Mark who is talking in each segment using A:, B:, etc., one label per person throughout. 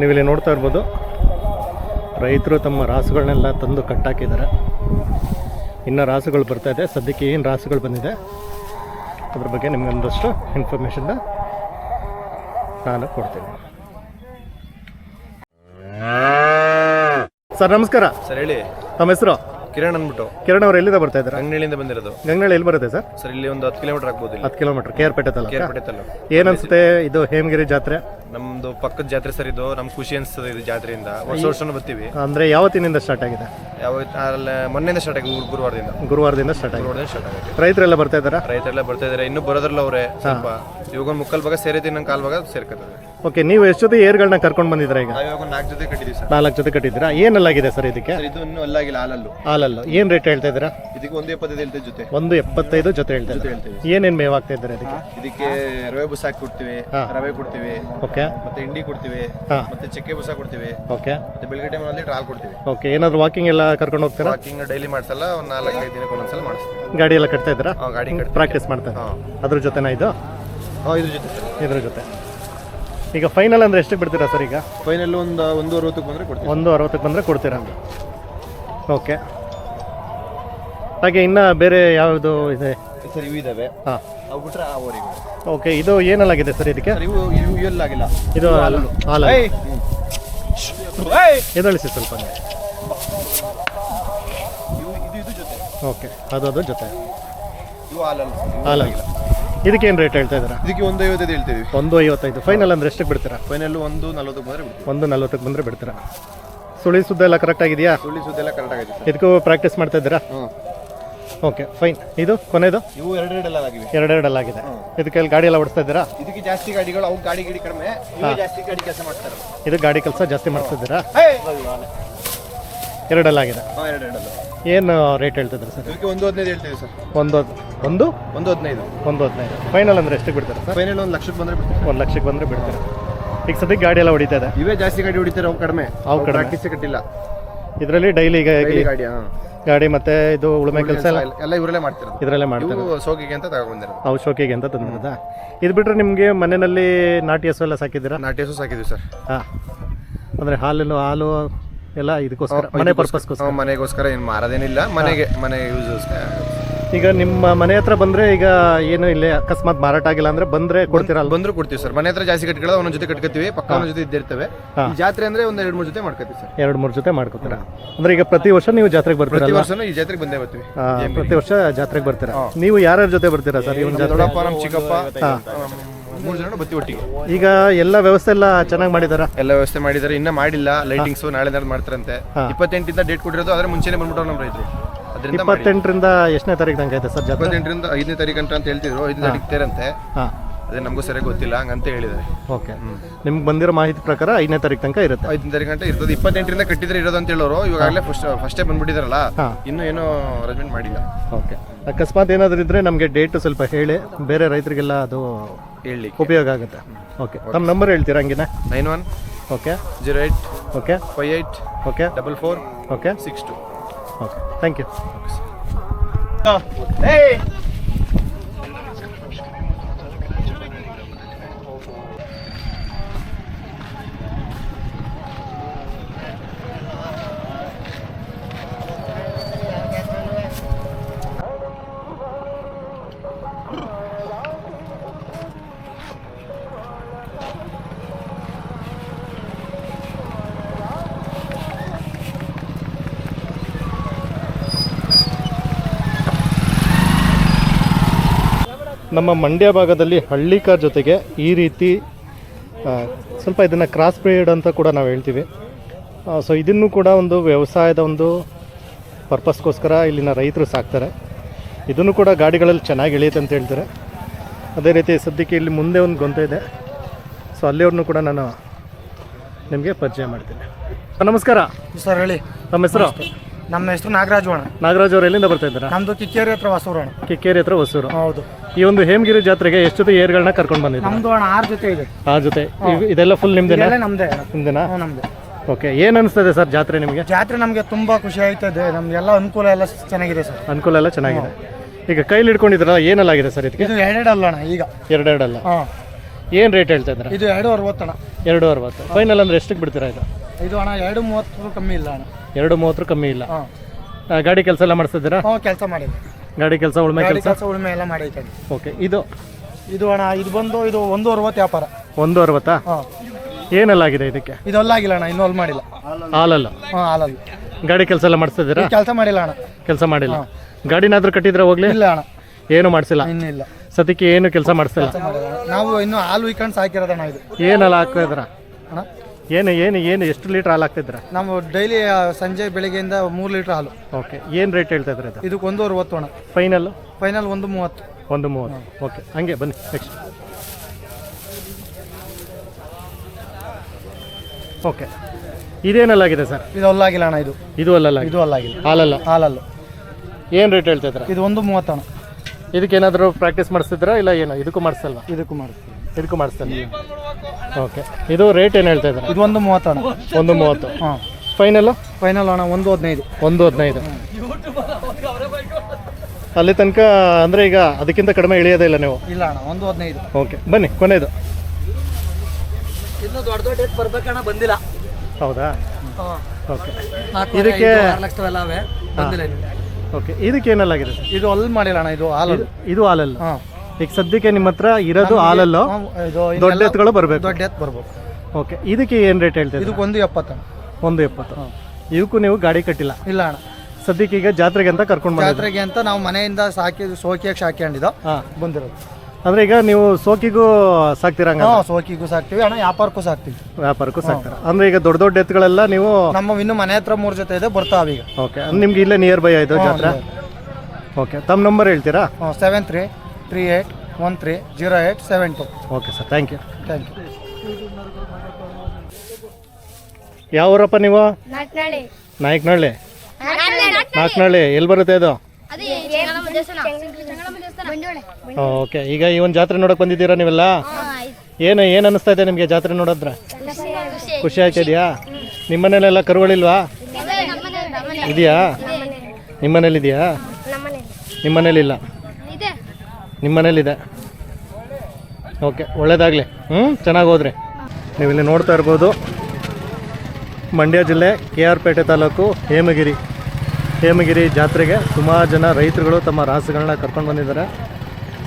A: ನೀವಿಲ್ಲಿ ನೋಡ್ತಾ ಇರ್ಬೋದು ರೈತರು ತಮ್ಮ ರಾಸುಗಳನ್ನೆಲ್ಲ ತಂದು ಕಟ್ಟಾಕಿದ್ದಾರೆ. ಇನ್ನು ರಾಸುಗಳು ಬರ್ತಾ ಇದೆ. ಸದ್ಯಕ್ಕೆ ಏನು ರಾಸುಗಳು ಬಂದಿದೆ ಅದ್ರ ಬಗ್ಗೆ ನಿಮ್ಗೆ ಒಂದಷ್ಟು ಇನ್ಫಾರ್ಮೇಷನ್ ನಾನು ಕೊಡ್ತೀನಿ. ಸರ್ ನಮಸ್ಕಾರ.
B: ಸರ್ ಹೇಳಿ.
A: ತಮ್ಮ ಹೆಸರು?
B: ಕಿರಣ್ ಅಂದ್ಬಿಟ್ಟು.
A: ಕಿರಣ್ ಅವ್ರು ಎಲ್ಲಿಂದ ಬರ್ತಾ ಇದ್ದಾರೆ?
B: ಅಂಗಡಿಯಿಂದ ಬಂದಿರೋದು.
A: ಗಂಗನಳ್ಳಿ ಎಲ್ಲಿ ಬರುತ್ತೆ ಸರ್?
B: ಸರ್ ಇಲ್ಲಿ ಒಂದು ಹತ್ತು ಕಿಲೋಮೀಟರ್ ಆಗ್ಬೋದು
A: ಹತ್ತು kilometre K R Pete taluk?
B: Pete taluk.
A: ಏನನ್ಸುತ್ತೆ ಇದು ಹೇಮಗಿರಿ ಜಾತ್ರೆ?
B: ನಮ್ದು ಪಕ್ಕದ ಜಾತ್ರೆ ಸರ್ ಇದು ನಮ್ ಖುಷಿ ಅನ್ಸ್ತದೆ ಇದು ಜಾತ್ರೆಯಿಂದ. ವರ್ಷ ವರ್ಷನೂ ಬರ್ತೀವಿ.
A: ಅಂದ್ರೆ ಯಾವತ್ತಿನಿಂದ ಸ್ಟಾರ್ಟ್ ಆಗಿದೆ?
B: ಯಾವ ಅಲ್ಲ ಮೊನ್ನೆಯಿಂದ ಸ್ಟಾರ್ಟ್ ಆಗಿದೆ ಗುರುವಾರದಿಂದ.
A: ಗುರುವಾರದಿಂದ ಸ್ಟಾರ್ಟ್ ಆಗಿದೆ.
B: ಗುರುವಾರದಿಂದ ಸ್ಟಾರ್ಟ್
A: ರೈತರೆಲ್ಲ ಬರ್ತಾ ಇದ್ದಾರಾ?
B: ರೈತರೆಲ್ಲ ಬರ್ತಾ ಇದಾರೆ ಇನ್ನೂ ಬರೋದ್ರಲ್ಲ ಅವರೇ ಸ್ವಲ್ಪ ಇವಾಗ ಮುಕ್ಕಲ್ ಭಾಗ ಸೇರಿದ್ದೀನಿ ನಂಗೆ ಕಾಲ್ ಭಾಗ ಸೇರ್ಕೊತದೆ
A: ಓಕೆ ನೀವು ಎಷ್ಟು ಜೊತೆ ಏರ್ಗಳನ್ನ ಕರ್ಕೊಂಡು ಬಂದಿದ್ದೀರಾ ಈಗ?
B: ನಾವು ಒಂದು ನಾಲ್ಕು ಜೊತೆ ಕಟ್ಟಿದ್ದೀವಿ ಸರ್.
A: ನಾಲ್ಕು ಜೊತೆ ಕಟ್ಟಿದ್ದೀರಾ? ಏನಲ್ಲಾಗಿದೆ ಸರ್ ಇದಕ್ಕೆ?
B: ಸರ್ ಇದು ಇನ್ನೂ ಅಲ್ಲಾಗಿಲ್ಲ ಹಾಲಲ್ಲು.
A: ಹಾಲಲ್ಲ. ಏನು ರೇಟ್ ಹೇಳ್ತಾ ಇದ್ದೀರಾ?
B: ಇದಕ್ಕೆ ಒಂದು ಎಪ್ಪತ್ತೈದು ಹೇಳ್ತೀವಿ ಜೊತೆ.
A: ಒಂದು ಎಪ್ಪತ್ತೈದು ಜೊತೆ ಹೇಳ್ತಾ ಇದ್ದೀರಾ?
B: ಹೇಳ್ತೀವಿ
A: ಏನೇನು ಮೇವು ಆಗ್ತಾ ಇದ್ದಾರೆ ಅದಕ್ಕೆ
B: ಇದಕ್ಕೆ ರವೆ ಬುಸ್ ಹಾಕಿ ಕೊಡ್ತೀವಿ
A: ಹಾ.
B: ರವೆ ಕೊಡ್ತೀವಿ
A: ಓಕೆ
B: ಮತ್ತೆ ಹಿಂಡಿ ಕೊಡ್ತೀವಿ
A: ಹಾ.
B: ಮತ್ತೆ ಚಕ್ಕೆ ಬುಸ ಕೊಡ್ತೀವಿ
A: ಓಕೆ
B: ಮತ್ತೆ ಬೆಳಗ್ಗೆ ಟೈಮಲ್ಲಿ ಹಾಲು ಕೊಡ್ತೀವಿ.
A: ಓಕೆ ಏನಾದ್ರು ವಾಕಿಂಗ್ ಎಲ್ಲ ಕರ್ಕೊಂಡು ಹೋಗ್ತೀರಾ?
B: ವಾಕಿಂಗ್ ಡೈಲಿ ಮಾಡ್ಸಲ್ಲ ಒಂದು ನಾಲ್ಕೈದು ದಿನಕ್ಕೆ ಒಂದೊಂದ್ಸಲ ಮಾಡಿಸ್ತೀವಿ.
A: ಗಾಡಿ ಎಲ್ಲ ಕಟ್ತಾ ಇದ್ದೀರಾ?
B: ಹಾಂ ಗಾಡಿ
A: ಪ್ರಾಕ್ಟೀಸ್ ಮಾಡ್ತಾರೆ ಇದ್ದೀರಾ? ಅದ್ರ ಜೊತೆನಾ ಇದು?
B: ಹಾಂ ಇದ್ರ ಜೊತೆ.
A: ಇದ್ರ ಜೊತೆ. ಈಗ ಫೈನಲ್ ಅಂದ್ರೆ ಎಷ್ಟಕ್ಕೆ ಬಿಡ್ತೀರಾ ಸರ್ ಈಗ?
B: ಫೈನಲ್ ಒಂದು ಒಂದು ಅರವತ್ತಕ್ಕೆ ಬಂದರೆ ಕೊಡ್ತೀವಿ.
A: ಒಂದು ಅರವತ್ತಕ್ಕೆ ಬಂದರೆ ಕೊಡ್ತೀರಾ? ಓಕೆ ಹಾಗೆ ಇನ್ನು ಬೇರೆ ಯಾವುದು ಇದೆ?
B: ಸರ್ ಇವು ಇದಾವೆ.
A: ಹಾಂ.
B: ಅವು ಬಿಟ್ರೆ ಆ ಊರಿಗೆ
A: ಓಕೆ ಇದು ಏನಲ್ಲಾಗಿದೆ ಸರ್ ಇದಕ್ಕೆ?
B: ಇವು ಇವು ಎಲ್ಲಾಗಿಲ್ಲ
A: ಇದು ಹಾಲು
B: ಹಾಲು
A: ಎದಳಿಸಿ ಸ್ವಲ್ಪ ಓಕೆ ಅದು ಅದು ಜೊತೆ.
B: ಹಾಲಲ್ಲ
A: ಹಾಲಾಗಿಲ್ಲ ಇದಕ್ಕೆ ಏನು ರೇಟ್ ಹೇಳ್ತಾ ಇದ್ದೀರಾ?
B: ಇದಕ್ಕೆ ಒಂದು ಐವತ್ತೈದು ಹೇಳ್ತೀವಿ
A: ಒಂದು ಐವತ್ತೈದು. ಫೈನಲ್ ಅಂದ್ರೆ ಎಷ್ಟಕ್ಕೆ ಬಿಡ್ತೀರಾ?
B: ಫೈನಲ್ ಒಂದು ನಲ್ವತ್ತಕ್ಕೆ ಬಂದರೆ ಬಿಡ್ತೀವಿ.
A: ಒಂದು ನಲ್ವತ್ತಕ್ಕೆ ಬಂದರೆ ಬಿಡ್ತೀರಾ? ಸುಳಿ ಸುದ್ದ ಎಲ್ಲ ಕರೆಕ್ಟ್ ಆಗಿದೆಯಾ?
B: ಸುಳಿ ಸುದ್ದ ಎಲ್ಲ ಕರೆಕ್ಟ್ ಆಗಿದೆ ಸರ್.
A: ಇದಕ್ಕೂ ಪ್ರಾಕ್ಟೀಸ್ ಮಾಡ್ತಾ ಇದ್ದೀರಾ?
B: ಹ್ಞೂ
A: ಓಕೆ ಫೈನ್ ಇದು ಕೊನೆದು?
B: ಇವು ಎರಡೆರಡೆಲ್ಲ ಆಗಿವೆ.
A: ಎರಡೆರಡಲ್ಲ ಆಗಿದೆ. ಇದಕ್ಕೆ ಗಾಡಿ ಎಲ್ಲ ಓಡಿಸ್ತಾ ಇದ್ದೀರಾ?
B: ಇದಕ್ಕೆ ಜಾಸ್ತಿ ಗಾಡಿಗಳು ಅವು ಗಾಡಿ ಗಿಡಿ ಕಡಿಮೆ. ಇವೇ ಜಾಸ್ತಿ ಗಾಡಿ ಕೆಲಸ ಮಾಡ್ತಾರೆ.
A: ಇದಕ್ಕೆ ಗಾಡಿ ಕೆಲಸ ಜಾಸ್ತಿ ಮಾಡ್ತಾ
B: ಇದ್ದೀರಾ?
A: ಎರಡಲ್ಲ ಆಗಿದೆ.
B: ಹಾಂ ಎರಡೆರಡಲ್ಲ.
A: ಏನು ರೇಟ್ ಹೇಳ್ತಿದ್ರು ಸರ್?
B: ಇದಕ್ಕೆ ಒಂದು ಹದಿನೈದು ಹೇಳ್ತೀವಿ ಸರ್.
A: ಒಂದು ಒಂದು?
B: ಒಂದು ಹದಿನೈದು.
A: ಒಂದು ಹದಿನೈದು. ಫೈನಲ್ ಅಂದ್ರೆ ಎಷ್ಟಕ್ಕೆ ಬಿಡ್ತಾರೆ ಸರ್?
B: ಫೈನಲ್ ಒಂದು ಲಕ್ಷಕ್ಕೆ ಬಂದರೆ ಬಿಡ್ತೀವಿ.
A: ಒಂದು ಲಕ್ಷಕ್ಕೆ ಬಂದರೆ ಬಿಡ್ತಾರೆ? ಈಗ ಸದ್ಯಕ್ಕೆ ಗಾಡಿ ಎಲ್ಲ ಹೊಡಿತಾ ಇದೆ.
B: ಇವೇ ಜಾಸ್ತಿ ಗಾಡಿ ಹೊಡಿತಾರೆ ಅವು ಕಡಿಮೆ.
A: ಅವು ಕಡಿಮೆ.
B: ಪ್ರಾಕ್ಟೀಸ್ ಕಟ್ಟಿಲ್ಲ.
A: ಇದರಲ್ಲಿ ಡೈಲಿ ಈಗ
B: ಡೈಲಿ ಗಾಡಿ ಹಾಂ.
A: ಗಾಡಿ ಮತ್ತೆ ಇದು ಉಳುಮೆ ಕೆಲಸ ಎಲ್ಲ
B: ಎಲ್ಲ ಇವರಲ್ಲೇ ಮಾಡ್ತಿರೋದು.
A: ಇದರಲ್ಲೇ ಮಾಡ್ತಾರೆ
B: ಶೋಕಿಗೆ ಸೋಗಿಗೆ ಅಂತ ತಗೊಂಡ್ಬಂದಿರೋದು.
A: ಅವು ಶೋಕಿಗೆ ಅಂತ ತಂದಿರೋದಾ? ಇದು ಬಿಟ್ಟರೆ ನಿಮಗೆ ಮನೆಯಲ್ಲಿ ನಾಟಿ ಹಸು ಎಲ್ಲ ಸಾಕಿದ್ದೀರಾ?
B: ನಾಟಿ ಹಸು ಸಾಕಿದ್ವಿ ಸರ್.
A: ಹಾಂ. ಅಂದರೆ ಹಾಲು ಹಾಲು ಎಲ್ಲ ಇದಕ್ಕೋಸ್ಕರ ಮನೆ ಪರ್ಪಸ್ಗೋಸ್ಕರ
B: ಮನೆಗೋಸ್ಕರ ಏನು ಮಾರೋದೇನಿಲ್ಲ. ಮನೆಗೆ ಮನೆ ಯೂಸ್
A: ಈಗ ನಿಮ್ಮ ಮನೆ ಹತ್ರ ಬಂದ್ರೆ ಈಗ ಏನು ಇಲ್ಲ ಅಕಸ್ಮಾತ್ ಮಾರಾಟ ಆಗಿಲ್ಲ ಅಂದ್ರೆ ಬಂದ್ರೆ ಕೊಡ್ತೀರಲ್ಲ
B: ಬಂದ್ರು ಕೊಡ್ತೀವಿ ಸರ್. ಮನೆ ಹತ್ರ ಜಾಸ್ತಿ ಕಟ್ಕೊಳ್ಳೋದು ಒಂದೊಂದ್ ಜೊತೆ ಕಟ್ಕೋತೀವಿ ಪಕ್ಕ ಅವನ ಜೊತೆ ಇದ್ದಿರ್ತವೆ ಈ ಜಾತ್ರೆ ಅಂದ್ರೆ ಒಂದ್ ಎರಡು ಮೂರು ಜೊತೆ ಮಾಡ್ಕೋತೀವಿ ಸರ್.
A: ಎರಡು ಮೂರು ಜೊತೆ ಮಾಡ್ಕೋತೀರಾ? ಅಂದ್ರೆ ಈಗ ಪ್ರತಿ ವರ್ಷ ನೀವು ಜಾತ್ರೆಗೆ
B: ಪ್ರತಿ
A: ವರ್ಷ
B: ವರ್ಷನೂ ಈ ಜಾತ್ರೆಗೆ ಬಂದೇ ಬರ್ತೀವಿ.
A: ಆ, ಪ್ರತಿ ವರ್ಷ ಜಾತ್ರೆಗೆ ಬರ್ತೀರಾ? ನೀವು ಯಾರ್ಯಾರ ಜೊತೆ ಬರ್ತೀರಾ ಸರ್? ಇವನ್ ಜಾತ್ರೆ?
B: ದೊಡ್ಡಪ್ಪ ನಮ್ಮ ಚಿಕ್ಕಪ್ಪ ಮೂರು ಜನ ಬತ್ತಿ ಒಟ್ಟಿಗೆ.
A: ಈಗ ಎಲ್ಲ ವ್ಯವಸ್ಥೆ ಎಲ್ಲ ಚೆನ್ನಾಗಿ ಮಾಡಿದಾರ?
B: ಎಲ್ಲ ವ್ಯವಸ್ಥೆ ಮಾಡಿದಾರೆ ಇನ್ನ ಮಾಡಿಲ್ಲ. ಲೈಟಿಂಗ್ಸ್ ನಾಳೆ ನಾಳೆ ಮಾಡ್ತಾರಂತೆ. ಇಪ್ಪತ್ತೆಂಟಿಂದ ಡೇಟ್ ಕೊಟ್ಟಿರೋದು ಆದ್ರೆ ಮುಂಚೆನೆ ಬಂದ್ಬಿಟ್ಟು ನಮ್ಮ ರೈತರು. ಅದರಿಂದ
A: ಇಪ್ಪತ್ತೆಂಟರಿಂದ ಎಷ್ಟನೇ ತಾರೀಕು ತನಕ ಐತೆ ಸರ್
B: ಇಪ್ಪತ್ತೆಂಟರಿಂದ ಐದನೇ ತಾರೀಕು ಅಂತ ಹೇಳ್ತಿದ್ರು ಐದನೇ ತಾರೀಕು ತೇರಂತೆ. ಅದೇ ನಮಗೂ ಸರಿಯಾಗಿ ಗೊತ್ತಿಲ್ಲ ಹಂಗಂತ ಹೇಳಿದ್ದಾರೆ.
A: ಓಕೆ. ನಿಮ್ಗೆ ಬಂದಿರೋ ಮಾಹಿತಿ ಪ್ರಕಾರ ಐದನೇ ತಾರೀಕು ತನಕ ಇರುತ್ತೆ.
B: ಐದನೇ ತಾರೀಕು ಗಂಟೆ ಇರ್ತದೆ. ಇಪ್ಪತ್ತೆಂಟರಿಂದ ಕಟ್ಟಿದ್ರೆ ಇರೋದು ಅಂತ ಹೇಳೋರು ಇವಾಗಲೇ ಫಸ್ಟ್ ಫಸ್ಟೇ ಬಂದ್ಬಿಟ್ಟಿದಾರಲ್ಲ. ಇನ್ನೂ ಏನೋ ಅರೇಂಜ್ಮೆಂಟ್ ಮಾಡಿಲ್ಲ.
A: ಓಕೆ. ಅಕಸ್ಮಾತ್ ಏನಾದರೂ ಇದ್ದರೆ ನಮಗೆ ಡೇಟ್ ಸ್ವಲ್ಪ ಹೇಳಿ. ಬೇರೆ ರೈತರಿಗೆಲ್ಲ ಅದು
B: ಹೇಳಿ
A: ಉಪಯೋಗ ಆಗುತ್ತೆ. ಓಕೆ ತಮ್ಮ ನಂಬರ್ ಹೇಳ್ತೀರಾ ಹಂಗಿನ?
B: Nine one
A: okay
B: zero eight
A: okay
B: five eight
A: okay
B: double four
A: okay
B: six two
A: okay thank you ನಮ್ಮ ಮಂಡ್ಯ ಭಾಗದಲ್ಲಿ ಹಳ್ಳಿಕಾರ್ ಜೊತೆಗೆ ಈ ರೀತಿ ಸ್ವಲ್ಪ ಇದನ್ನು ಕ್ರಾಸ್ ಬ್ರೀಡ್ ಅಂತ ಕೂಡ ನಾವು ಹೇಳ್ತೀವಿ. ಸೊ ಇದನ್ನು ಕೂಡ ಒಂದು ವ್ಯವಸಾಯದ ಒಂದು ಪರ್ಪಸ್ಗೋಸ್ಕರ ಇಲ್ಲಿನ ರೈತರು ಸಾಕ್ತಾರೆ. ಇದನ್ನು ಕೂಡ ಗಾಡಿಗಳಲ್ಲಿ ಚೆನ್ನಾಗಿ ಇಳಿಯುತ್ತೆ ಅಂತ ಹೇಳ್ತಾರೆ. ಅದೇ ರೀತಿ ಸದ್ಯಕ್ಕೆ ಇಲ್ಲಿ ಮುಂದೆ ಒಂದು ಗೊಂತ ಇದೆ. ಸೊ ಅಲ್ಲಿಯವ್ರನ್ನೂ ಕೂಡ ನಾನು ನಿಮಗೆ ಪರಿಚಯ ಮಾಡ್ತೀನಿ. ನಮಸ್ಕಾರ.
C: ಸರ್ ಹೇಳಿ.
A: ನಮ್ಮ ಹೆಸರು?
C: ನಮ್ಮ ಹೆಸರು ನಾಗರಾಜ್ ಅಣ್ಣ.
A: ನಾಗರಾಜ್ ಅವರು ಎಲ್ಲಿಂದ ಬರ್ತಾ ಇದ್ದಾರೆ?
C: ನಮ್ಮದು ಕಿಕ್ಕೇರಿ ಹತ್ರ ಹೊಸೂರು ಅಣ್ಣ.
A: ಕಿಕ್ಕೇರಿ ಹತ್ರ ಹೊಸೂರು.
C: ಹೌದು.
A: ಈ ಒಂದು ಹೇಮಗಿರಿ ಜಾತ್ರೆಗೆ ಎಷ್ಟು ಜೊತೆ ಏರ್ಗಳನ್ನ ಕರ್ಕೊಂಡು ಬಂದಿದ್ದೀರಾ?
C: ನಮ್ದು ಅಣ್ಣ ಆರು ಜೊತೆ ಇದೆ.
A: ಆ ಜೊತೆ. ಇವ್- ಇದೆಲ್ಲ ಫುಲ್ ನಿಮ್ದೇನಾ?
C: ಇದೆಲ್ಲ ನಮ್ದೇ ಅಣ್ಣ.
A: ನಿಮ್ದೇನಾ?
C: ನಮ್ದೆ.
A: ಓಕೆ ಏನು ಅನಿಸ್ತದೆ ಸರ್ ಜಾತ್ರೆ ನಿಮಗೆ?
C: ಜಾತ್ರೆ ನಮಗೆ ತುಂಬಾ ಖುಷಿ ಆಯ್ತದೆ. ನಮ್ಗೆಲ್ಲ ಅನುಕೂಲ ಎಲ್ಲ ಚೆನ್ನಾಗಿದೆ ಸರ್.
A: ಅನುಕೂಲ ಎಲ್ಲ ಚೆನ್ನಾಗಿದೆ. ಈಗ ಕೈಲಿ ಹಿಡ್ಕೊಂಡಿದ್ರಲ್ಲ ಏನೆಲ್ಲ ಆಗಿದೆ ಸರ್ ಇದಕ್ಕೆ?
C: ಇದು ಎರಡೆರಡು ಅಲ್ಲ ಅಣ್ಣ ಈಗ.
A: ಎರಡೆರಡಲ್ಲ.
C: ಹಾ.
A: ಏನು ರೇಟ್ ಹೇಳ್ತಾ ಇದ್ದೀರಾ?
C: ಇದು ಎರಡು ಅರವತ್ತಣ
A: ಎರಡು ಅರವತ್ತು ಫೈನಲ್ ಅಂದ್ರೆ ಎಷ್ಟಕ್ಕೆ ಬಿಡ್ತೀರಾ ಇದು?
C: ಇದು ಅಣ್ಣ ಎರಡು ಮೂವತ್ತು ಕಮ್ಮಿ ಇಲ್ಲ ಅಣ್ಣ.
A: ಎರಡು ಮೂವತ್ತರ ಕಮ್ಮಿ ಇಲ್ಲ.
C: ಹಾಂ.
A: ಆ, ಗಾಡಿ ಕೆಲಸ ಎಲ್ಲ ಮಾಡಿಸ್ತಿದ್ದೀರಾ?
C: ಕೆಲಸ ಮಾಡಿದ್ವಿ.
A: ಗಾಡಿ ಕೆಲಸ ಉಳ್ಮೆ
C: ಗಾಡಿ
A: ಕೆಲಸ?
C: ಕೆಲಸ ಉಳುಮೆ ಎಲ್ಲ ಮಾಡಿ
A: ಓಕೆ ಇದು?
C: ಇದು ಅಣ್ಣ ಇದು ಬಂದು ಇದು ಒಂದು ಅರವತ್ತು ವ್ಯಾಪಾರ.
A: ಒಂದು ಅರವತ್ತಾ?
C: ಹಾಂ.
A: ಏನೆಲ್ಲ ಆಗಿದೆ ಇದಕ್ಕೆ?
C: ಇದು ಅಲ್ಲಾಗಿಲ್ಲ ಅಣ್ಣ ಇನ್ನೂ ಅಲ್ಲಿ ಮಾಡಿಲ್ಲ.
A: ಹಾಲಲ್ಲ?
C: ಹಾಂ ಹಾಲಲ್ಲ.
A: ಗಾಡಿ ಕೆಲಸ ಎಲ್ಲ ಮಾಡಿಸ್ತಿದ್ದೀರಾ?
C: ಕೆಲಸ ಮಾಡಿಲ್ಲ ಅಣ್ಣ.
A: ಕೆಲಸ ಮಾಡಿಲ್ಲ? ಗಾಡಿನಾದ್ರೂ ಕಟ್ಟಿದ್ರೆ ಹೋಗ್ಲಿ?
C: ಇಲ್ಲ ಅಣ್ಣ.
A: ಏನು ಮಾಡಿಸಿಲ್ಲ?
C: ಇನ್ನಿಲ್ಲ
A: ಸದ್ಯಕ್ಕೆ ಏನು ಕೆಲಸ
C: ಮಾಡಿಲ್ಲ ಅಣ್ಣ. ನಾವು ಇನ್ನೂ ಹಾಲು ಉಯ್ಕೊಂಡು ಸಾಕಿರೋದಣ್ಣ ಇದು.
A: ಏನೆಲ್ಲ ಹಾಕ್ತಾ
C: ಅಣ್ಣ?
A: ಏನು ಏನು ಏನು ಎಷ್ಟು ಲೀಟ್ರ್ ಹಾಲು ಹಾಕ್ತಿದ್ರ
C: ನಾವು ಡೈಲಿ ಸಂಜೆ ಬೆಳಿಗ್ಗೆಯಿಂದ ಮೂರು ಲೀಟರ್ ಹಾಲು.
A: ಓಕೆ ಏನು ರೇಟ್ ಹೇಳ್ತಾ ಇದ್ರೆ ಇದು?
C: ಇದಕ್ಕೆ ಒಂದು ಒತ್ತು ಅಣ್ಣ.
A: ಫೈನಲ್?
C: ಫೈನಲ್ ಒಂದು ಮೂವತ್ತು.
A: ಒಂದು ಮೂವತ್ತು. ಓಕೆ ಹಂಗೆ ಬನ್ನಿ ನೆಕ್ಸ್ಟ್ ಓಕೆ ಇದೇನಲ್ಲಾಗಿದೆ ಸರ್?
C: ಇದು ಅಲ್ಲಾಗಿಲ್ಲ ಅಣ್ಣ ಇದು.
A: ಇದು ಅಲ್ಲಲ್ಲ?
C: ಇದು ಅಲ್ಲಾಗಿಲ್ಲ.
A: ಹಾಲಲ್ಲ?
C: ಹಾಲಲ್ಲ.
A: ಏನು ರೇಟ್ ಹೇಳ್ತಾ ಇದ್ರ
C: ಇದು ಒಂದು ಮೂವತ್ತು ಅಣ್ಣ.
A: ಇದಕ್ಕೇನಾದರೂ ಪ್ರಾಕ್ಟೀಸ್ ಮಾಡಿಸ್ತಿದ್ರಾ ಇಲ್ಲ ಏನು? ಇದಕ್ಕೂ ಮಾಡಿಸಲ್ವಾ
C: ಇದಕ್ಕೂ ಮಾಡಿಸ್ತೀವಿ.
A: ಇದಕ್ಕೂ ಮಾಡಿಸ್ತಲ್ಲ ಓಕೆ ಇದು ರೇಟ್ ಏನು ಹೇಳ್ತಾ ಇದ್ದಾರೆ?
C: ಇದು ಒಂದು ಮೂವತ್ತು ಅಣ್ಣ.
A: ಒಂದು ಮೂವತ್ತು.
C: ಹಾಂ.
A: ಫೈನಲ್ಲು
C: ಫೈನಲ್ ಅಣ್ಣ ಒಂದು ಹದಿನೈದು.
A: ಒಂದು ಹದಿನೈದು. ಅಲ್ಲಿ ತನಕ ಅಂದರೆ ಈಗ ಅದಕ್ಕಿಂತ ಕಡಿಮೆ ಇಳಿಯೋದೇ ಇಲ್ಲ ನೀವು?
C: ಇಲ್ಲ ಅಣ್ಣ ಒಂದು ಹದಿನೈದು.
A: ಓಕೆ ಬನ್ನಿ ಕೊನೆಯದು
C: ಇನ್ನು ದೊಡ್ಡ ದೊಡ್ಡ ಬರ್ಬೇಕಣ್ಣ ಬಂದಿಲ್ಲ.
A: ಹೌದಾ? ಓಕೆ
C: ಇದಕ್ಕೆ ಲಕ್ಷವೆಲ್ಲ ಬಂದಿಲ್ಲ
A: ಓಕೆ ಇದಕ್ಕೆ ಏನಲ್ಲಾಗಿದೆ
C: ಇದು ಅಲ್ಲಿ ಮಾಡಿಲ್ಲ ಅಣ್ಣ ಇದು ಹಾಲು
A: ಇದು ಹಾಲಲ್ಲಿ?
C: ಹಾಂ.
A: ಈಗ ಸದ್ಯಕ್ಕೆ ನಿಮ್ಮ ಹತ್ರ ಇರೋದು ಹಾಲಲ್ಲೋ? ದೊಡ್ಡ ಎತ್ತುಗಳು ಬರಬೇಕು.
C: ದೊಡ್ಡ ಎತ್ತು ಬರ್ಬೇಕು.
A: ಓಕೆ ಇದಕ್ಕೆ ಏನು ರೇಟ್ ಹೇಳ್ತೀವಿ
C: ಇದಕ್ಕೆ ಒಂದು ಎಪ್ಪತ್ತು
A: ಒಂದು ಎಪ್ಪತ್ತು. ಇವಕ್ಕೂ ನೀವು ಗಾಡಿ ಕಟ್ಟಿಲ್ಲ?
C: ಇಲ್ಲ ಅಣ್ಣ.
A: ಸದ್ಯಕ್ಕೆ ಈಗ ಜಾತ್ರೆಗೆ ಅಂತ ಕರ್ಕೊಂಡು ಬಂದ
C: ಜಾತ್ರೆಗೆ ಅಂತ ನಾವು ಮನೆಯಿಂದ ಸಾಕಿ ಸೋಕಿಯಾಗಿ ಸಾಕ್ಕೊಂಡಿದ್ದೋ
A: ಹಾಂ.
C: ಬಂದಿರೋದು.
A: ಅಂದರೆ ಈಗ ನೀವು ಸೋಕಿಗೂ ಸಾಕ್ತಿರಂಗ?
C: ಹಾಂ ಸೋಕಿಗೂ ಸಾಕ್ತೀವಿ ಅಣ್ಣ ವ್ಯಾಪಾರಕ್ಕೂ ಸಾಕ್ತೀವಿ.
A: ವ್ಯಾಪಾರಕ್ಕೂ ಸಾಕ್ತಾರೆ? ಅಂದರೆ ಈಗ ದೊಡ್ಡ ದೊಡ್ಡ ಎತ್ತುಗಳೆಲ್ಲ ನೀವು
C: ನಮ್ಮ ಇನ್ನು ಮನೆ ಹತ್ರ ಮೂರು ಜೊತೆ ಇದೆ ಬರ್ತಾವ ಈಗ.
A: ಓಕೆ ನಿಮ್ಗೆ ಇಲ್ಲೇ ನಿಯರ್ ಬೈ ಆಯಿತು ಜಾತ್ರೆ? ಓಕೆ ತಮ್ಮ ನಂಬರ್ ಹೇಳ್ತೀರಾ?
C: Seven three three eight one three zero eight seven two
A: okay sir thank you
C: thank you
A: ಯಾವ ಊರಪ್ಪ ನೀವು?
D: ನಾಯಕನಹಳ್ಳಿ.
A: ನಾಯಕನಹಳ್ಳಿ ನಾಲ್ಕನಹಳ್ಳಿ ಎಲ್ಲಿ ಬರುತ್ತೆ
D: ಬಂಡೋಳೆ
A: ಓಕೆ ಈಗ ಈ ಒಂದು ಜಾತ್ರೆ ನೋಡಕ್ ಬಂದಿದ್ದೀರಾ ನೀವೆಲ್ಲ? ಏನು ಏನು ಅನಿಸ್ತಾ ಇದೆ ನಿಮಗೆ ಜಾತ್ರೆ ನೋಡೋದ್ರ? ಖುಷಿ ಆಯ್ತಿದ್ಯಾ ನಿಮ್ಮನೇಲೆಲ್ಲ ಕರುಗಳಿಲ್ವಾ? ಇದೆಯಾ? ನಿಮ್ಮ ಮನೇಲಿ ಇದೆಯಾ
D: ನಮ್ಮನೆ
A: ನಿಮ್ಮ ಮನೇಲಿಲ್ಲ
D: ಇದೆ
A: ನಿಮ್ಮ ಮನೇಲಿದೆ ಓಕೆ ಒಳ್ಳೇದಾಗಲಿ. ಹ್ಞೂ ಚೆನ್ನಾಗಿ ಹೋದ್ರಿ. ನೀವು ಇಲ್ಲಿ ನೋಡ್ತಾ ಇರ್ಬೋದು ಮಂಡ್ಯ ಜಿಲ್ಲೆ ಕೆ ಆರ್ ಪೇಟೆ ತಾಲೂಕು ಹೇಮಗಿರಿ. ಹೇಮಗಿರಿ ಜಾತ್ರೆಗೆ ಸುಮಾರು ಜನ ರೈತರುಗಳು ತಮ್ಮ ರಾಸುಗಳನ್ನ ಕರ್ಕೊಂಡು ಬಂದಿದ್ದಾರೆ.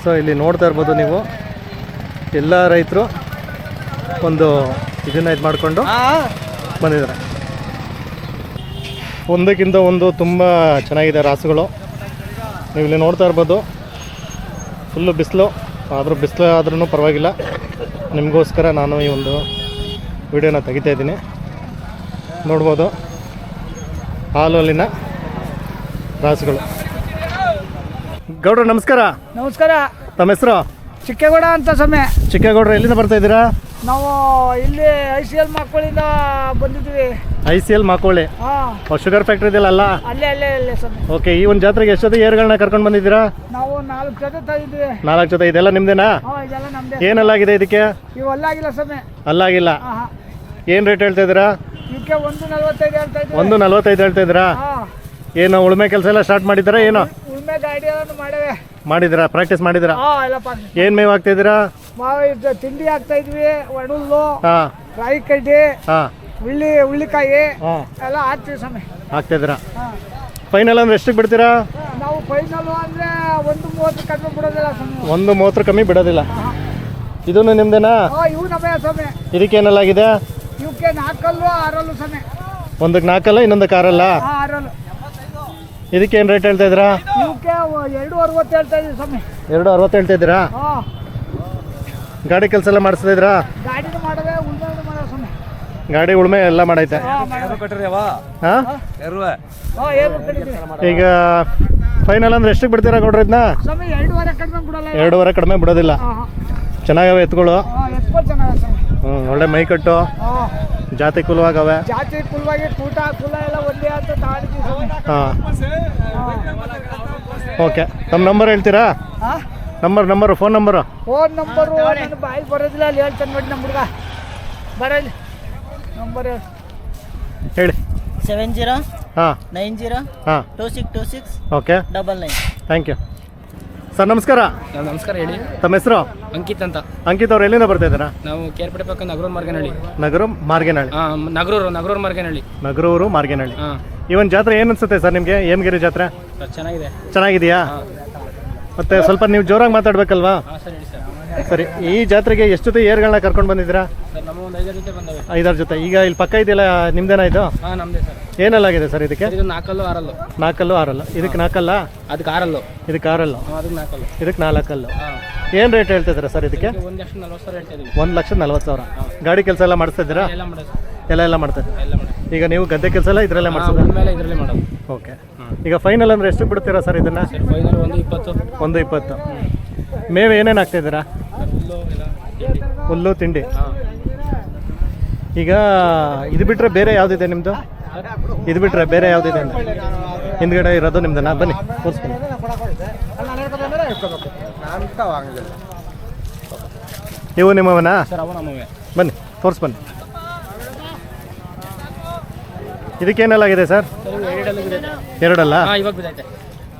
A: ಸೊ ಇಲ್ಲಿ ನೋಡ್ತಾ ಇರ್ಬೋದು ನೀವು. ಎಲ್ಲ ರೈತರು ಒಂದು ಇದನ್ನು ಇದು ಮಾಡಿಕೊಂಡು ಬಂದಿದ್ದಾರೆ. ಒಂದಕ್ಕಿಂತ ಒಂದು ತುಂಬ ಚೆನ್ನಾಗಿದೆ ರಾಸುಗಳು. ನೀವು ಇಲ್ಲಿ ನೋಡ್ತಾ ಇರ್ಬೋದು. ಫುಲ್ಲು ಬಿಸಿಲು. ಆದರೂ ಬಿಸಿಲು ಆದ್ರೂ ಪರವಾಗಿಲ್ಲ. ನಿಮಗೋಸ್ಕರ ನಾನು ಈ ಒಂದು ವಿಡಿಯೋನ ತೆಗಿತಾ ಇದ್ದೀನಿ. ನೋಡ್ಬೋದು. ಹಾಲು ಅಲ್ಲಿನ ರಾಸುಗಳು. ಗೌಡ್ರ ನಮಸ್ಕಾರ.
C: ನಮಸ್ಕಾರ.
A: ತಮ್ಮ ಹೆಸರು?
C: ಚಿಕ್ಕೇಗೌಡ ಅಂತ ಸಮಯ
A: ಚಿಕ್ಕೇಗೌಡ್ರ ಎಲ್ಲಿಂದ ಬರ್ತಾ ಇದ್ದೀರಾ?
C: ನಾವು ಇಲ್ಲಿ ಐ ಸಿ ಎಲ್ ಮಕ್ಕಳಿಂದ ಬಂದಿದ್ವಿ
A: I C L Makoli. Sugar factory ಇದೆಯಲ್ಲ ಅಲ್ಲ?
C: ಅಲ್ಲೇ ಅಲ್ಲೇ ಅಲ್ಲೇ ಸಮಯ
A: ಓಕೆ ಈ ಒಂದು ಜಾತ್ರೆಗೆ ಎಷ್ಟೊತ್ತು ಏರ್ಗಳನ್ನ ಕರ್ಕೊಂಡು ಬಂದಿದ್ದೀರಾ?
C: ನಾವು ನಾಲ್ಕು ಜೊತೆ ತಂದಿದ್ವಿ
A: ನಾಲ್ಕು ಜೊತೆ ಇದೆಲ್ಲ ನಿಮ್ದೇನಾ?
C: ಇದೆಲ್ಲ ನಮ್ಮದೇ
A: ಏನಲ್ಲಾಗಿದೆ ಇದಕ್ಕೆ?
C: ಇವು ಅಲ್ಲಾಗಿಲ್ಲ ಏನ್
A: ಅಲ್ಲಾಗಿಲ್ಲ. ಏನು ರೇಟ್ ಹೇಳ್ತಾ ಇದ್ದೀರಾ?
C: ಒಂದು ನಲ್ವತ್ತೈದು ಹೇಳ್ತಾ ಇದ್ರಾ
A: ಒಂದು ನಲ್ವತ್ತೈದು ಹೇಳ್ತಾ ಇದ್ದೀರಾ?
C: ಹಾಂ.
A: ಏನು ಉಳುಮೆ ಕೆಲಸ ಎಲ್ಲ ಸ್ಟಾರ್ಟ್ ಮಾಡಿದ್ದೀರಾ ಏನು?
C: ಉಳ್ಮೆ ಗಾಡಿ ಎಲ್ಲ ಮಾಡೇವೆ.
A: ಮಾಡಿದ್ದೀರಾ ಪ್ರಾಕ್ಟೀಸ್ ಮಾಡಿದ್ದೀರಾ? ಏನ್ ಮೇವ್ ಹಾಕ್ತಿದ್ದೀರಾ
C: ಮಾವು ತಿಂಡಿ ಹಾಕ್ತಾ ಇದ್ವಿ ಒಣಲ್ಲು ರಾಯಿ ಕಡ್ಡಿ
A: ಹಾಂ.
C: ಉಳ್ಳಿ ಉಳ್ಳಿಕಾಯಿ
A: ಹಾಂ.
C: ಎಲ್ಲ ಹಾಕ್ತೀವಿ
A: ಹಾಕ್ತಿದ್ದೀರಾ
C: ಹಾಂ.
A: ಫೈನಲ್ ಅಂದ್ರೆ ಎಷ್ಟಕ್ಕೆ ಬಿಡ್ತೀರಾ?
C: ನಾವು ಫೈನಲ್ ಅಂದ್ರೆ ಒಂದು ಮೂವತ್ತು ಕಡಿಮೆ ಬಿಡೋದಿಲ್ಲ
A: ಒಂದು ಮೂವತ್ತರ ಕಮ್ಮಿ ಬಿಡೋದಿಲ್ಲ. ಇದನ್ನು ನಿಮ್ದೇನಾ?
C: ಹಾಂ ಇವು
A: ಇದಕ್ಕೆ ಏನಲ್ಲಾಗಿದೆ
C: ಇವಕ್ಕೆ ನಾಲ್ಕಲ್ಲು ಆರಲ್ಲು ಸಮಯ
A: ಒಂದಕ್ಕೆ ನಾಲ್ಕಲ್ಲ ಇನ್ನೊಂದಕ್ಕೆ ಆರಲ್ಲ?
C: ಹಾಂ ಆರಲ್ಲು.
A: ಇದಕ್ಕೆ ಏನು ರೇಟ್ ಹೇಳ್ತಾ ಇದ್ದೀರಾ?
C: ಇವಕ್ಕೆ ಎರಡು ಅರವತ್ತು ಹೇಳ್ತಾ ಸಮಯ
A: ಎರಡು ಅರವತ್ತು ಹೇಳ್ತಾ ಇದ್ದೀರಾ?
C: ಹಾಂ.
A: ಗಾಡಿ ಕೆಲಸ ಎಲ್ಲ ಮಾಡಿಸ್ತಾ ಇದ್ದೀರಾ
C: ಗಾಡಿನೂ ಮಾಡವೆ ಉಳ್ಮೆನೂ ಮಾಡೋ ಸಮಯ
A: ಗಾಡಿ ಉಳ್ಮೆ ಎಲ್ಲ ಮಾಡೈತೆ. ಈಗ ಫೈನಲ್ ಅಂದ್ರೆ ಎಷ್ಟಕ್ಕೆ ಬಿಡ್ತೀರಾ ಕೊಡ್ರಿ ಇದನ್ನ
C: ಎರಡೂವರೆ ಕಡಿಮೆ
A: ಬಿಡೋದಿಲ್ಲ. ಚೆನ್ನಾಗವೆ
C: ಎತ್ಕೊಳ್ಳು. ಹ್ಮ್
A: ಹ್ಞೂ ಒಳ್ಳೆ ಮೈ
C: ಕಟ್ಟು.
A: ಜಾತಿ ಕುಲವಾಗವೆ.
C: ಜಾತಿ ಕುಲವಾಗಿ ಕೂಟ ಕುಲ ಎಲ್ಲ ಒಂದೇ ಅಂತ ತಾಳಿದ್ವಿ ಸಮಯ
A: ಹಾಂ. ಓಕೆ ನಮ್ಮ ನಂಬರ್ ಹೇಳ್ತೀರಾ?
C: ಹಾಂ?
A: Number number phone number
C: phone number ನನ್ನ ಬಾಯಿ ಬರೋದಿಲ್ಲ ಅಲ್ಲಿ ಹೇಳ್ತಾನೆ ನೋಡಿ ನಮ್ಮ ಹುಡುಗ. ಬರಲಿ. ನಂಬರ್ ಹೇಳಿ
A: ಹೇಳಿ.
E: ಸೆವೆನ್ ಜೀರೋ
A: ಹಾಂ.
E: ನೈನ್ ಜೀರೋ
A: ಹಾಂ.
E: Two six two six
A: okay
E: double nine
A: thank you sir ನಮಸ್ಕಾರ.
E: ನಮಸ್ಕಾರ ಹೇಳಿ.
A: ತಮ್ಮ ಹೆಸರು?
E: ಅಂಕಿತ್ ಅಂತ.
A: ಅಂಕಿತ್ ಅವ್ರು ಎಲ್ಲಿಂದ ಬರ್ತಾ ಇದ್ದಾರಾ?
E: ನಾವು ಕೇರ್ಪೇಟೆ ಪಕ್ಕ ನಗರೂರು ಮಾರ್ಗನಹಳ್ಳಿ.
A: ನಗರ ಮಾರ್ಗೇನಹಳ್ಳಿ.
E: ಹಾಂ ನಗರೂರು ನಗರೂರು ಮಾರ್ಗನಹಳ್ಳಿ.
A: ನಗರೂರು ಮಾರ್ಗೇನಹಳ್ಳಿ.
E: ಹಾಂ.
A: ಈ ಒಂದು ಜಾತ್ರೆ ಏನು ಅನ್ಸುತ್ತೆ ಸರ್ ನಿಮಗೆ? ಹೇಮಗಿರಿ ಜಾತ್ರೆ?
E: ಚೆನ್ನಾಗಿದೆ.
A: ಚೆನ್ನಾಗಿದೆಯಾ? ಮತ್ತೆ ಸ್ವಲ್ಪ ನೀವು ಜೋರಾಗಿ ಮಾತಾಡ್ಬೇಕಲ್ವಾ?
E: ಹಾಂ ಸರ್ ಹೇಳಿ ಸರ್.
A: ಸರಿ ಈ ಜಾತ್ರೆಗೆ ಎಷ್ಟು ಜೊತೆ ಏರ್ಗಳನ್ನ ಕರ್ಕೊಂಡು ಬಂದಿದ್ದೀರಾ? ಐದಾರು ಜೊತೆ ಈಗ ಇಲ್ಲಿ ಪಕ್ಕ ಇದೆಯಲ್ಲ ನಿಮ್ದೇನಾ ಇದು?
E: ಹಾಂ ಆಗಿದೆ ಸರ್
A: ಏನೆಲ್ಲಾಗಿದೆ ಸರ್ ಇದಕ್ಕೆ
E: ನಾಲ್ಕಲ್ಲು ಆರಲ್ಲು.
A: ನಾಲ್ಕಲ್ಲು ಆರಲ್ಲ. ಇದಕ್ಕೆ ನಾಲ್ಕಲ್ಲ
E: ಅದಕ್ಕೆ ಆರಲ್ಲು.
A: ಇದಕ್ಕೆ ಆರಲ್ಲು. ಇದಕ್ಕೆ ನಾಲ್ಕಲ್ಲು ಏನ್ ರೇಟ್ ಹೇಳ್ತಿದ್ದೀರಾ ಸರ್ ಇದಕ್ಕೆ?
E: ಒಂದು ಲಕ್ಷ ನಲ್ವತ್ತು ಸಾವಿರ.
A: ಗಾಡಿ ಕೆಲಸ ಎಲ್ಲ ಮಾಡಿಸ್ತಾ ಇದ್ದೀರಾ?
E: ಎಲ್ಲ
A: ಎಲ್ಲ ಮಾಡ್ತಾ ಈಗ ನೀವು ಗದ್ದೆ ಕೆಲಸ ಎಲ್ಲ ಇದರಲ್ಲೇ
E: ಮಾಡೋದು.
A: ಓಕೆ. ಈಗ ಫೈನಲ್ ಅಂದರೆ ಎಷ್ಟು ಬಿಡ್ತೀರಾ ಸರ್ ಇದನ್ನು?
E: ಒಂದು ಇಪ್ಪತ್ತು.
A: ಮೇವು ಏನೇನು ಹಾಕ್ತಿದ್ದೀರಾ
E: ಹುಲ್ಲು ತಿಂಡಿ.
A: ಈಗ ಇದು ಬಿಟ್ಟರೆ ಬೇರೆ ಯಾವುದಿದೆ ನಿಮ್ಮದು ಇದು ಬಿಟ್ಟರೆ ಬೇರೆ ಯಾವುದಿದೆ ಹಿಂದ್ಗಡೆ ಇರೋದು ನಾ ಬನ್ನಿ ತೋರಿಸ್ತೀನಿ ಇವು ನಿಮ್ಮವನಾ? ಬನ್ನಿ ತೋರ್ಸ್ ಬನ್ನಿ ಇದಕ್ಕೇನೆಲ್ಲಾಗಿದೆ ಸರ್?
E: ಎರಡಲ್ಲಿ?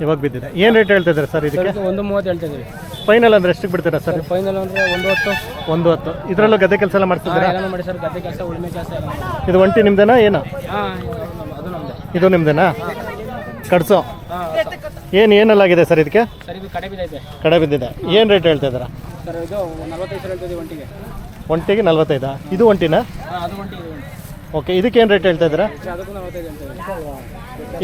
E: ಇವಾಗ
A: ಬಿದ್ದಿದೆ. ಏನು ರೇಟ್ ಹೇಳ್ತಿದ್ದಾರೆ ಸರ್ ಇದಕ್ಕೆ?
E: ಇದು ಒಂದು ಮೂವತ್ತು ಹೇಳ್ತಾ ಇದೀವಿ
A: ಫೈನಲ್ ಅಂದ್ರೆ ಎಷ್ಟಕ್ಕೆ ಬಿಡ್ತೀರಾ ಸರ್?
E: ಫೈನಲ್ ಅಂದರೆ ಒಂದು ಹೊತ್ತು.
A: ಒಂದು ಹತ್ತು. ಇದರಲ್ಲೂ ಗದ್ದೆ ಕೆಲಸ ಎಲ್ಲ ಮಾಡ್ತಿದ್ದೀರಾ?
E: ಎಲ್ಲನೂ ಮಾಡಿ ಸರ್ ಗದ್ದೆ ಕೆಲಸ ಉಳುಮೆ ಕೆಲಸ ಎಲ್ಲ
A: ಇದು ಒಂಟಿ ನಿಮ್ದೇನಾ ಏನು?
E: ಹಾಂ ಅದು ನಮ್ಮದೇ
A: ಇದು ನಿಮ್ದೇನಾ? ಕಡ್ಸೋ?
E: ಏನು
A: ಏನು ಏನೆಲ್ಲಾಗಿದೆ ಸರ್ ಇದಕ್ಕೆ?
E: ಸರ್ ಇದು ಕಡೆ ಬಿದ್ದೈತೆ.
A: ಕಡೆ ಬಿದ್ದಿದೆ. ಏನು ರೇಟ್ ಹೇಳ್ತಿದ್ದೀರಾ
E: ಸರ್ ಇದು ನಲ್ವತ್ತೈದು ಸಾವಿರ ಹೇಳ್ತಿದ್ದೀವಿ ಒಂಟಿಗೆ.
A: ಒಂಟಿಗೆ ನಲ್ವತ್ತೈದಾ? ಇದು ಒಂಟಿನಾ?
E: ಹಾಂ ಅದು ಒಂಟಿ ಇದು ಒಂಟಿ.
A: ಓಕೆ ಇದಕ್ಕೆ ಏನು ರೇಟ್ ಹೇಳ್ತಾ ಇದ್ದೀರಾ?
E: ಅದಕ್ಕೂ ನಲ್ವತ್ತೈದು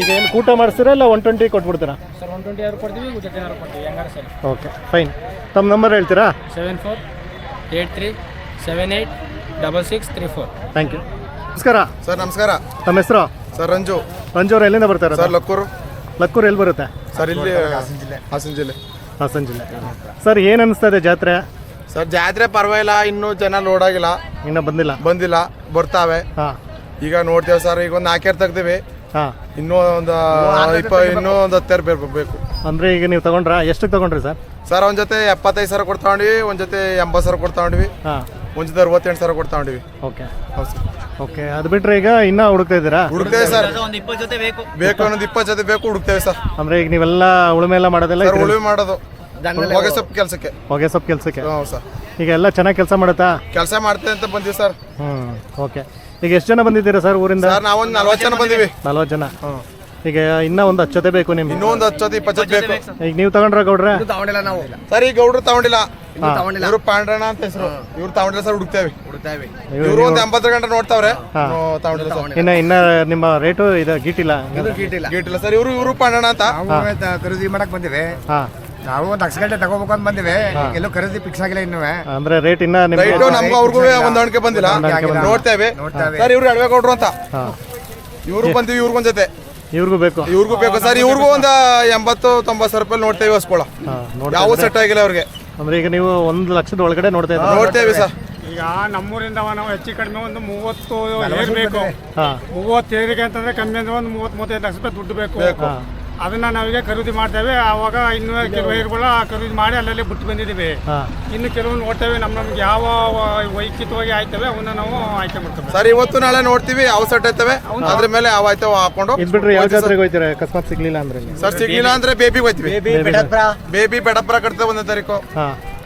A: ಈಗ ಏನು ಕೂಟ ಮಾಡಿಸ್ತೀರಾ ಇಲ್ಲ ಒನ್ ಟ್ವೆಂಟಿ ಕೊಟ್ಬಿಡ್ತೀರಾ?
E: ಸರ್ ಒನ್ ಟ್ವೆಂಟಿ ಆರು ಕೊಡ್ತೀವಿ ಜೊತೆ ಕೊಡ್ತೀವಿ. ಹೆಂಗಾರ ಸರ್.
A: ಓಕೆ ಫೈನ್ ತಮ್ಮ ನಂಬರ್ ಹೇಳ್ತೀರಾ?
E: Seven four eight three seven eight double six three four
A: thank you ನಮಸ್ಕಾರ.
F: ಸರ್ ನಮಸ್ಕಾರ.
A: ತಮ್ಮ ಹೆಸರು?
F: ಸರ್ ರಂಜು.
A: ರಂಜೂರು ಎಲ್ಲಿಂದ ಬರ್ತಾರೆ
F: ಸರ್ ಲಕ್ಕೂರು.
A: ಲಕ್ಕೂರು ಎಲ್ಲಿ ಬರುತ್ತೆ?
F: ಸರ್ ಇಲ್ಲಿ ಹಾಸನ ಜಿಲ್ಲೆ.
A: ಹಾಸನ ಜಿಲ್ಲೆ. ಸರ್ ಏನು ಇದೆ ಜಾತ್ರೆ?
F: ಸರ್ ಜಾತ್ರೆ ಪರವಾಗಿಲ್ಲ ಇನ್ನೂ ಜನ ಲೋಡ್ ಆಗಿಲ್ಲ.
A: ಇನ್ನೂ ಬಂದಿಲ್ಲ?
F: ಬಂದಿಲ್ಲ ಬರ್ತಾವೆ.
A: ಹಾಂ.
F: ಈಗ ನೋಡ್ತೇವೆ ಸರ್ ಈಗ ಒಂದು ನಾಲ್ಕೇರ್ ತೆಗ್ತೀವಿ
A: ಹಾಂ.
F: ಇನ್ನೂ ಒಂದು ಇಪ್ಪ ಇನ್ನೂ ಒಂದು ಹತ್ತೇರ್ ಬೇಕು.
A: ಅಂದರೆ ಈಗ ನೀವು ತಗೊಂಡ್ರಾ? ಎಷ್ಟಕ್ಕೆ ತಗೊಂಡ್ರಿ ಸರ್?
F: ಸರ್ ಒಂದ್ ಜೊತೆ ಎಪ್ಪತ್ತೈದು ಸಾವಿರ ತಗೊಂಡ್ವಿ ಒಂದ್ ಜೊತೆ ಎಂಬತ್ತು ಸಾವಿರ ತಗೊಂಡ್ವಿ.
A: ಹಾಂ.
F: ಒಂದ್ ಜೊತೆ ಅರವತ್ತೆಂಟು ಸಾವಿರ ಕೊಡ್ತಾವಂಡಿವಿ
A: ಓಕೆ.
F: ಹೌದು ಸರ್.
A: ಓಕೆ ಅದು ಬಿಟ್ಟರೆ ಈಗ ಇನ್ನೂ ಹುಡುಕ್ತಾ ಇದ್ದೀರಾ?
F: ಹುಡುಕ್ತೇವೆ ಸರ್. ಬೇಕು. ಅನ್ನೋದು ಇಪ್ಪತ್ತು ಜೊತೆ ಬೇಕು ಹುಡುಕ್ತೇವೆ ಸರ್.
A: ಅಂದರೆ ಈಗ ನೀವೆಲ್ಲ ಉಳುಮೆ ಎಲ್ಲ ಮಾಡೋದೆಲ್ಲ
F: ಸರ್ ಉಳುಮೆ ಮಾಡೋದು. ಹೊಗೆ ಸೊಪ್ಪು ಕೆಲಸಕ್ಕೆ.
A: ಹೊಗೆ ಸೊಪ್ಪು ಕೆಲಸಕ್ಕೆ?
F: ಹ್ಞೂ ಸರ್.
A: ಈಗ ಎಲ್ಲ ಚೆನ್ನಾಗಿ ಕೆಲಸ ಮಾಡುತ್ತಾ?
F: ಕೆಲಸ ಮಾಡ್ತೇವೆ ಅಂತ ಬಂದಿವಿ ಸರ್.
A: ಹ್ಞೂ ಓಕೆ. ಈಗ ಎಷ್ಟು ಜನ ಬಂದಿದ್ದೀರಾ ಸರ್ ಊರಿಂದ?
F: ಸರ್ ನಾವೊಂದು ನಲ್ವತ್ತು ಜನ ಬಂದಿವಿ.
A: ನಲ್ವತ್ತು ಜನ? ಈಗ ಇನ್ನ ಒಂದು ಹತ್ತು ಜೊತೆ ಬೇಕು ನಿಮ್ಗೆ?
F: ಇನ್ನೊಂದು ಹತ್ತು ಜೊತೆ ಇಪ್ಪತ್ತು ಜೊತೆ ಬೇಕು.
A: ಈಗ ನೀವು ತಗೊಂಡ್ರ ಗೌಡ್ರೆ?
F: ಸರ್ ಈ ಗೌಡ್ರು ತಗೊಂಡಿಲ್ಲ. ಇವರು ಪಾಂಡ್ರಣ ಅಂತ ಹೆಸರು. ಇವ್ರು ತಗೊಂಡಿಲ್ಲ ಸರ್ ಹುಡುಕ್ತೇವೆ. ಇವರು ಒಂದು ಎಂಬತ್ತು ಗಂಟೆ ನೋಡ್ತಾವ್ರೆ. ತಗೊಂಡಿಲ್ಲ
A: ಇನ್ನ ಇನ್ನ ನಿಮ್ಮ ರೇಟು ಇದು ಗೀಟಿಲ್ಲ
F: ಗೀಟಿಲ್ಲ ಇಲ್ಲ. ಸರ್ ಇವರು ಇವರು ಪಾಂಡಣ ಅಂತ.
G: ನಾವು ಖರೀದಿ ಮಾಡಕ್ ಬಂದಿವೆ.
A: ಹಾಂ.
G: ನಾವು ಒಂದು ಲಕ್ಷ ಗಂಟೆ ತಗೋಬೇಕು ಅಂತ ಬಂದಿವಿ ಎಲ್ಲೂ ಖರೀದಿ ಫಿಕ್ಸ್ ಆಗಿಲ್ಲ ಇನ್ನೂ
A: ಅಂದ್ರೆ ರೇಟ್ ಇನ್ನ ನಿಮ್ಗೆ
F: ರೈಟು ನಮ್ಗೆ ಅವ್ರಿಗೂ ಹೊಂದಾಣಿಕೆ ಬಂದಿಲ್ಲ. ನೋಡ್ತೇವೆ. ಸರ್ ಇವ್ರು ಅಡವೆ ಕೊಡ್ರು ಅಂತ.
A: ಇವ್ರಿಗೂ
F: ಇವ್ರು ಬಂದಿವಿ ಇವ್ರಿಗೊಂದ್ ಜೊತೆ.
A: ಇವ್ರಿಗೂ ಬೇಕು.
F: ಇವ್ರಿಗೂ ಬೇಕು. ಸರ್ ಇವ್ರಿಗೂ ಒಂದು ಎಂಬತ್ತು ತೊಂಬತ್ತು ಸಾವಿರ ರೂಪಾಯಿ ನೋಡ್ತೇವೆ ಹೊಸ್ಕೊಳ
A: ಹಾಂ
F: ಯಾವ ಸೆಟ್ ಆಗಿಲ್ಲ ಅವ್ರಿಗೆ.
A: ಅಂದ್ರೆ ಈಗ ನೀವು ಒಂದ್ ಲಕ್ಷದ ಒಳಗಡೆ ನೋಡ್ತಾ ಇದ್ದೀರಾ?
F: ನೋಡ್ತೇವೆ ಸರ್.
H: ಈಗ ನಮ್ಮೂರಿಂದ ನಾವು ಹೆಚ್ಚು ಕಡಿಮೆ ಒಂದು ಮೂವತ್ತು ಏರ್ ಬೇಕು
A: ಹಾಂ.
H: ಮೂವತ್ತು ಏರಿಗೆ ಅಂತಂದ್ರೆ ಕಮ್ಮಿ ಅಂದ್ರೆ ಒಂದು ಮೂವತ್ತ್ ಮೂವತ್ತೈದು ಲಕ್ಷ ರೂಪಾಯಿ ದುಡ್ಡು ಬೇಕು. ಅದನ್ನ ನಾವೀಗ ಖರೀದಿ ಮಾಡ್ತೇವೆ. ಆವಾಗ ಇನ್ನು ಕೆಲವು ವೈರ್ಗಳ ಖರೀದಿ ಮಾಡಿ ಅಲ್ಲಲ್ಲಿ ಬಿಟ್ಟು ಬಂದಿದ್ದೀವಿ. ಇನ್ನು ಕೆಲವು ನೋಡ್ತೇವೆ. ನಮ್ಮ ನಮ್ಗೆ ಯಾವ ವೈಯಕ್ತಿಕವಾಗಿ ಆಯ್ತವೆ ಅವನ್ನ ನಾವು ಆಯ್ಕೆ ಮಾಡ್ತೇವೆ
F: ಸರ್ ಇವತ್ತು ನಾಳೆ ನೋಡ್ತೀವಿ. ಯಾವ ಸೆಟ್ ಆಯ್ತವೆ? ಅದ್ರ ಮೇಲೆ ಯಾವ ಆಯ್ತವ ಹಾಕೊಂಡು.
A: ಬಿಟ್ರೆ ಯಾವ ಜಾತ್ರೆಗೆ ಹೋಯ್ತಾರೆ? ಅಕಸ್ಮಾತ್ ಸಿಗ್ಲಿಲ್ಲ ಅಂದ್ರೆ
F: ಸರ್ ಸಿಗ್ಲಿಲ್ಲ ಅಂದ್ರೆ ಬೇಬಿ ಹೋಯ್ತೀವಿ. ಬೇಬಿ ಬೆಡಪ್ರ ಕಟ್ತೇವೆ ಒಂದನೇ ತಾರೀಕು.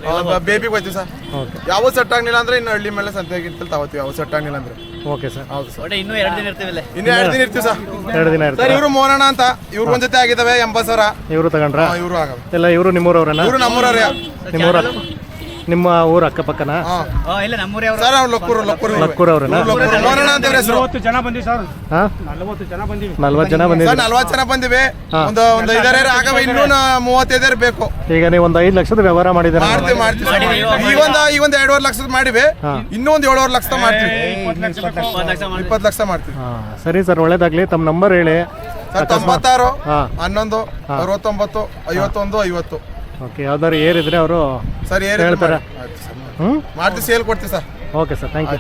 A: ಹಾಂ
F: ಬರ್ತೀವಿ. ಹೋಯ್ತೀವಿ ಸರ್.
A: ಓಕೆ.
F: ಯಾವ ಸೆಟ್ ಆಗ್ಲಿಲ್ಲ ಅಂದ್ರೆ ಇನ್ನು ಹಳ್ಳಿ ಮೇಲೆ ಸಂತೆಗಿಂತಲ್ಲಿ ತಗೋತೀವಿ ಯಾವ ಸೆಟ್ ಆಗ್ಲಿಲ್ಲ ಅಂದ್ರೆ.
A: Okay sir.
F: ಹೌದು ಸರ್. ಇನ್ನೂ ಎರಡು ದಿನ ಇರ್ತೀವಿ ಸರ್.
A: ಎರಡು ದಿನ
F: ಸರ್ ಇವರು ಮೋನಣ್ಣ ಅಂತ ಇವ್ರ ಒಂದ್ ಜೊತೆ ಆಗಿದಾವೆ ಎಂಬತ್ತು ಸಾವಿರ.
A: ಇವರು ತಗೊಂಡ್ರಾ?
F: ಇವರು ಆಗಲ್ಲ
A: ಇಲ್ಲ ಇವರು ನಿಮ್ಮೂರವ್ರನ್ನ
F: ಇವರು ನಮ್ಮೂರವ್ರೆ.
A: ನಿಮ್ಮೂರ ನಿಮ್ಮ ಊರ ಅಕ್ಕಪಕ್ಕನ?
F: ಸರ್ ಅವ್ರು ಲಕ್ಕೂರು ಲಕ್ಕೂರು.
A: ಲಕ್ಕೂರವ್ರನ್ನ
F: ಲಕ್ಕೂರು ಮೋನಣ್ಣ ಅಂತ ಇವ್ರ ಹೆಸರು.
H: ನಲವತ್ತು ಜನ ಬಂದಿವಿ ಸರ್.
A: ಹಾಂ?
H: ನಲವತ್ತು ಜನ ಬಂದಿವಿ.
A: ನಲ್ವತ್ತು ಜನ
F: ಸರ್
A: ಬಂದಿದ್ದೀರಿ
F: ನಲ್ವತ್ತು ಜನ ಬಂದಿವಿ. ಒಂದು ಒಂದು ಐದಾರು ಆಗವ ಇನ್ನೂ ಮೂವತ್ತೈದಾರು ಬೇಕು.
A: ಈಗ ನೀವು ಒಂದು ಐದು ಲಕ್ಷದ ವ್ಯವಹಾರ ಮಾಡಿದ್ದೀರಾ?
F: ಮಾಡ್ತೀವಿ ಮಾಡ್ತೀವಿ. ಈ ಒಂದು ಈ ಒಂದು ಎರಡೂವರೆ ಲಕ್ಷದ ಮಾಡಿವಿ. ಇನ್ನೂ ಒಂದು ಏಳುವರೆ ಲಕ್ಷ ಮಾಡ್ತೀವಿ. ಇಪ್ಪತ್ತು ಲಕ್ಷ ಮಾಡ್ತೀವಿ.
A: ಹಾಂ ಸರಿ ಸರ್ ಒಳ್ಳೇದಾಗಲಿ. ತಮ್ಮ ನಂಬರ್ ಹೇಳಿ.
F: ಸರ್ ತೊಂಬತ್ತಾರು
A: ಹಾಂ.
F: ಹನ್ನೊಂದು ಅರವತ್ತೊಂಬತ್ತು ಐವತ್ತೊಂದು ಐವತ್ತು.
A: ಓಕೆ ಯಾವ್ದಾದ್ರು ಏರಿದ್ರೆ ಅವರು
F: ಸರ್
A: ಹೇಳ್ತಾರೆ. ಹ್ಞೂ
F: ಮಾಡ್ತೀವಿ ಸೇಲ್ ಕೊಡ್ತೀವಿ sir.
A: Okay sir thank you